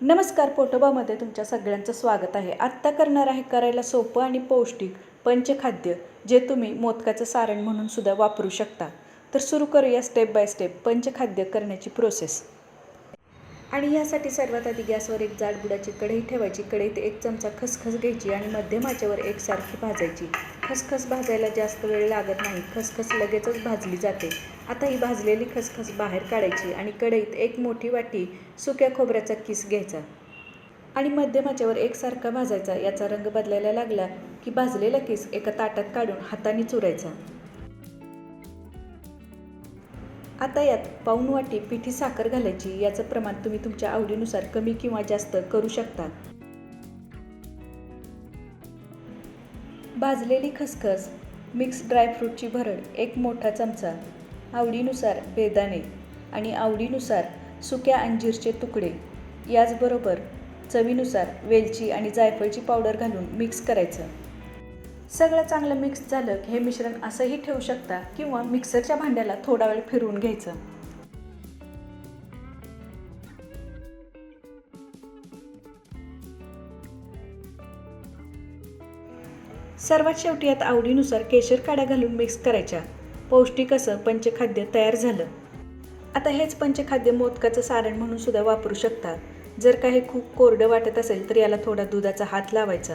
नमस्कार पोटोबामध्ये तुमच्या सगळ्यांचं स्वागत आहे. आत्ता करणार आहे करायला सोपं आणि पौष्टिक पंचखाद्य जे तुम्ही मोदकाचं सारण म्हणून सुद्धा वापरू शकता. तर सुरू करूया स्टेप बाय स्टेप पंचखाद्य करण्याची प्रोसेस आणि यासाठी सर्वात आधी गॅसवर एक जाड बुडाची कढई ठेवायची. कढईत एक चमचा खसखस घ्यायची आणि मध्यम आचेवर एकसारखी भाजायची. खसखस भाजायला जास्त वेळ लागत नाही. खसखस लगेचच भाजली जाते. आता ही भाजलेली खसखस बाहेर काढायची आणि कढईत एक मोठी वाटी सुक्या खोबऱ्याचा किस घ्यायचा. आणि मध्यम आचेवर एकसारखा भाजायचा. याचा रंग बदलायला लागला की भाजलेला किस एका ताटात काढून हाताने चुरायचा. आता यात पाऊण वाटी पिठी साखर घालायची याचं प्रमाण तुम्ही तुमच्या आवडीनुसार कमी किंवा जास्त करू शकता. भाजलेली खसखस मिक्स ड्रायफ्रूटची भरड एक मोठा चमचा. आवडीनुसार बेदाणे आणि आवडीनुसार सुक्या अंजीरचे तुकडे. याचबरोबर चवीनुसार वेलची आणि जायफळची पावडर घालून मिक्स करायचं. सगळं चांगलं मिक्स झालं की हे मिश्रण असंही ठेवू शकता किंवा मिक्सरच्या भांड्याला थोडा वेळ फिरवून घ्यायचं. सर्वात शेवटी यात आवडीनुसार केशर काड्या घालून मिक्स करायच्या. पौष्टिक असं पंचखाद्य तयार झालं. आता हेच पंचखाद्य मोदकाचं सारण म्हणून सुद्धा वापरू शकता. जर का हे खूप कोरडं वाटत असेल तर याला थोडा दुधाचा हात लावायचा.